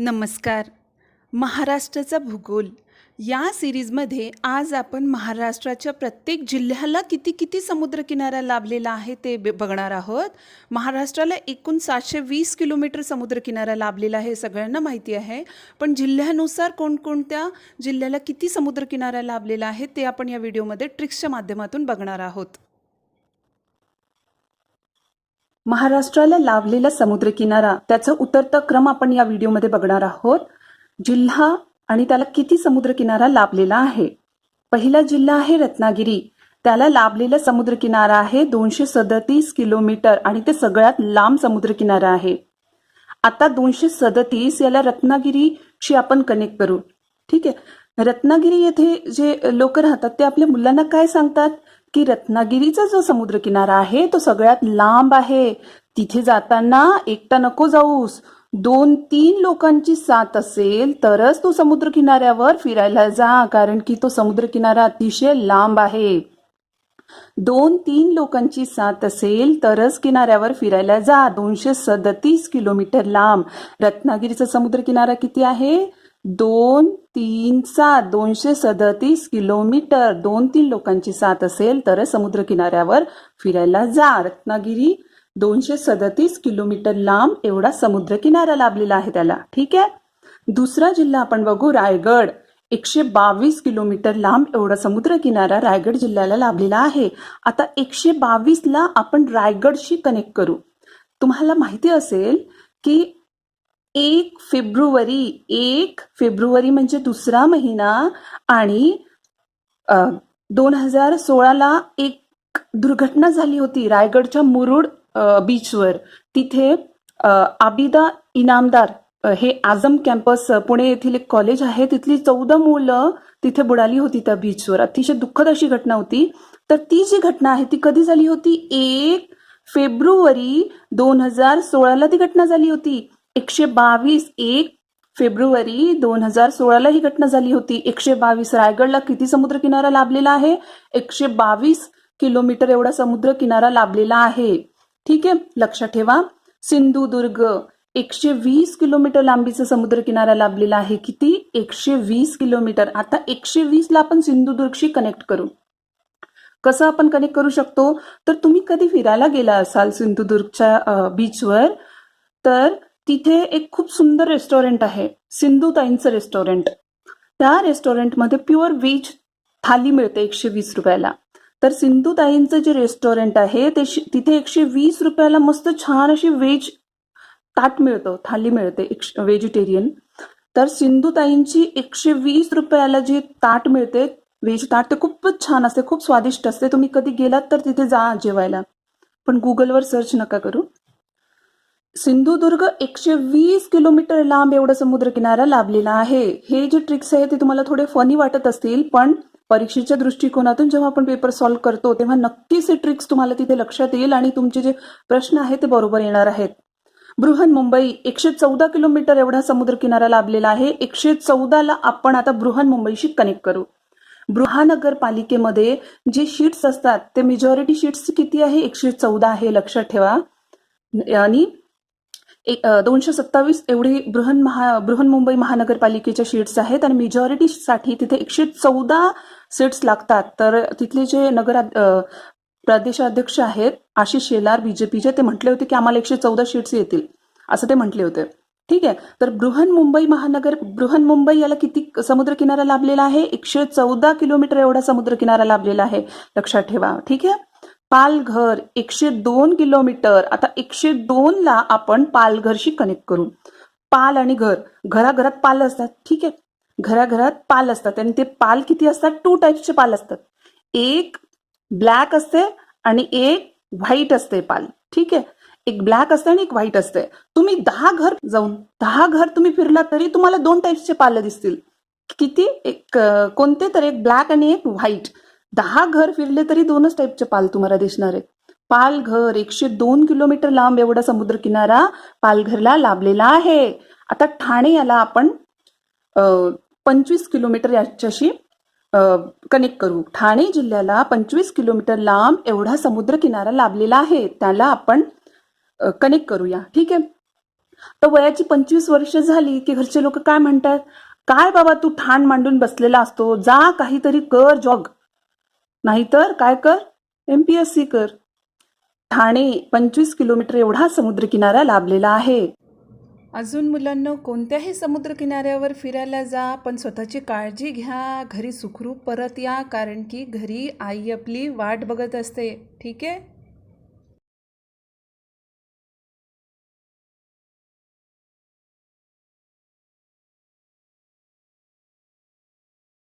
नमस्कार. महाराष्ट्राचा भूगोल. या सिरीजमध्ये आज आपण महाराष्ट्राच्या प्रत्येक जिल्ह्याला किती किती समुद्रकिनारा लाभलेला आहे ते ब- बघणार आहोत. महाराष्ट्राला एकूण सातशे वीस किलोमीटर समुद्रकिनारा लाभलेला आहे हे सगळ्यांना माहिती आहे. पण जिल्ह्यानुसार कोणकोणत्या जिल्ह्याला किती समुद्रकिनारा लाभलेला आहे ते आपण या व्हिडिओमध्ये ट्रिक्सच्या माध्यमातून बघणार आहोत. महाराष्ट्राला लाभलेला समुद्रकिनारा. त्याचा उतरता क्रम आपण या व्हिडिओमध्ये बघणार आहोत. जिल्हा आणि त्याला किती समुद्रकिनारा लाभलेला आहे? पहिला जिल्हा आहे रत्नागिरी. त्याला लाभलेला समुद्रकिनारा आहे दोनशे सदतीस किलोमीटर आणि ते सगळ्यात लांब समुद्रकिनारा आहे. आता दोनशे सदतीस याला रत्नागिरीशी आपण कनेक्ट करू. ठीक आहे? रत्नागिरी येथे जे लोक राहतात ते आपल्या मुलांना काय सांगतात? की रत्नागिरीचा जो समुद्रकिनारा आहे तो सगळ्यात लांब आहे. तिथे जाताना एकटा नको जाऊस. दोन तीन लोकांची साथ असेल तरच तू समुद्रकिनाऱ्यावर फिरायला जा कारण की तो समुद्रकिनारा अतिशय लांब आहे. दोन तीन लोकांची साथ असेल तरच किनाऱ्यावर फिरायला जा. दोनशे सदतीस किलोमीटर लांब. रत्नागिरीचा समुद्रकिनारा किती आहे? दोन तीन सात दोनशे सदतीस किलोमीटर. दोन तीन लोकांची साथ असेल तर समुद्र किनाऱ्यावर फिरायला जा रत्नागिरी दोनशे सदतीस किलोमीटर लांब एवढा समुद्रकिनारा लाभलेला आहे त्याला. ठीक आहे? दुसरा जिल्हा आपण बघू रायगड. एकशे बावीस किलोमीटर लांब एवढा समुद्रकिनारा रायगड जिल्ह्याला लाभलेला आहे. आता एकशे बावीसला आपण रायगडशी कनेक्ट करू. तुम्हाला माहिती असेल की एक फेब्रुवारी एक फेब्रुवारी म्हणजे दुसरा महिना आणि दोन हजार सोळाला एक दुर्घटना झाली होती रायगडच्या मुरुड बीचवर. तिथे आबिदा इनामदार हे आझम कॅम्पस पुणे येथील एक कॉलेज आहे. तिथली चौदा मुलं तिथे बुडाली होती त्या बीचवर. अतिशय दुःखद अशी घटना होती. तर ती जी घटना आहे ती कधी झाली होती? एक फेब्रुवारी दोन हजार सोळाला ती घटना झाली होती. एकशे बावीस एक फेब्रुवारी दोन हजार सोळाला ही घटना झाली होती. एकशे बावीस रायगडला किती समुद्रकिनारा लाभलेला आहे? एकशे बावीस किलोमीटर एवढा समुद्रकिनारा लाभलेला आहे. ठीक आहे लक्षात ठेवा. सिंधुदुर्ग एकशे वीस किलोमीटर लांबीचा समुद्रकिनारा लाभलेला आहे. किती? एकशे वीस किलोमीटर. आता एकशे वीस ला आपण सिंधुदुर्गशी कनेक्ट करू. कसं आपण कनेक्ट करू शकतो? तर तुम्ही कधी फिरायला गेला असाल सिंधुदुर्गच्या बीचवर तर तिथे एक खूप सुंदर रेस्टॉरंट आहे सिंधुताईंचं रेस्टॉरंट त्या रेस्टॉरंटमध्ये प्युअर व्हेज थाली मिळते एकशे वीस रुपयाला. तर सिंधुताईंचं जे रेस्टॉरंट आहे ते तिथे एकशे वीस रुपयाला मस्त छान अशी व्हेज ताट मिळतं थाली मिळते व्हेजिटेरियन तर सिंधुताईंची एकशे वीस रुपयाला जी ताट मिळते व्हेज ताट ते खूपच छान असते खूप स्वादिष्ट असते. तुम्ही कधी गेलात तर तिथे जा जेवायला. पण गुगलवर सर्च नका करू. सिंधुदुर्ग एकशे वीस किलोमीटर लांब एवढा समुद्रकिनारा लाभलेला आहे. हे जे ट्रिक्स आहे ते तुम्हाला थोडे फनी वाटत असतील पण परीक्षेच्या दृष्टिकोनातून जेव्हा आपण पेपर सॉल्व्ह करतो तेव्हा नक्कीच हे ट्रिक्स तुम्हाला तिथे लक्षात येईल आणि तुमचे जे प्रश्न आहेत ते बरोबर येणार आहेत. बृहन मुंबई एकशे चौदा किलोमीटर एवढा समुद्रकिनारा लाभलेला आहे. एकशे चौदाला आपण आता बृहन मुंबईशी कनेक्ट करू. महानगरपालिकेमध्ये जे शीट्स असतात ते मेजॉरिटी शीट्स किती आहे? एकशे चौदा आहे लक्षात ठेवा. आणि दोनशे सत्तावीस एवढी बृहन महा बृहन मुंबई महानगरपालिकेच्या सीट्स आहेत आणि मेजॉरिटीसाठी तिथे एकशे चौदा सीट्स लागतात. तर तिथले जे नगर प्रदेशाध्यक्ष आहेत आशिष शेलार बीजेपीचे ते म्हटले होते की आम्हाला एकशे चौदा सीट्स येतील. असं ते म्हटले होते. ठीक आहे? तर बृहन मुंबई महानगर बृहन मुंबई याला किती समुद्रकिनारा लाभलेला आहे? एकशे चौदा किलोमीटर एवढा समुद्रकिनारा लाभलेला आहे. लक्षात ठेवा. ठीक आहे? पालघर एकशे दोन किलोमीटर आता एकशे दोन ला आपण पालघरशी कनेक्ट करू. पाल आणि घर घराघरात पाल असतात ठीक आहे? घराघरात पाल असतात आणि ते पाल किती असतात? टू टाईप्सचे पाल असतात. एक ब्लॅक असते आणि एक व्हाईट असते पाल ठीक आहे? एक ब्लॅक असते आणि एक व्हाईट असते. तुम्ही दहा घर जाऊन दहा घर तुम्ही फिरला तरी तुम्हाला दोन टाईप्सचे पाल दिसतील. किती? एक कोणते तर एक ब्लॅक आणि एक व्हाईट दहा घर फिरले तरी दोनच टाईपचे पाल तुम्हाला दिसणार आहेत. पालघर एकशे दोन किलोमीटर लांब एवढा समुद्रकिनारा पालघरला लाभलेला आहे. आता ठाणे याला आपण पंचवीस किलोमीटर याच्याशी कनेक्ट करू. ठाणे जिल्ह्याला पंचवीस किलोमीटर लांब एवढा समुद्रकिनारा लाभलेला आहे. त्याला आपण कनेक्ट करूया. ठीक आहे? तर वयाची पंचवीस वर्ष झाली की घरचे लोक काय म्हणतात? काय बाबा तू ठाण मांडून बसलेला असतो? जा काहीतरी कर जॉग. नाहीतर काय कर? एम पी एस सी कर. ठाणे पंचवीस किलोमीटर एवढा समुद्रकिनारा लाभलेला आहे. अजून मुलांना कोणत्याही समुद्रकिनाऱ्यावर फिरायला जा पण स्वतःची काळजी घ्या. घरी सुखरूप परत या कारण की घरी आई आपली वाट बघत असते. ठीक आहे?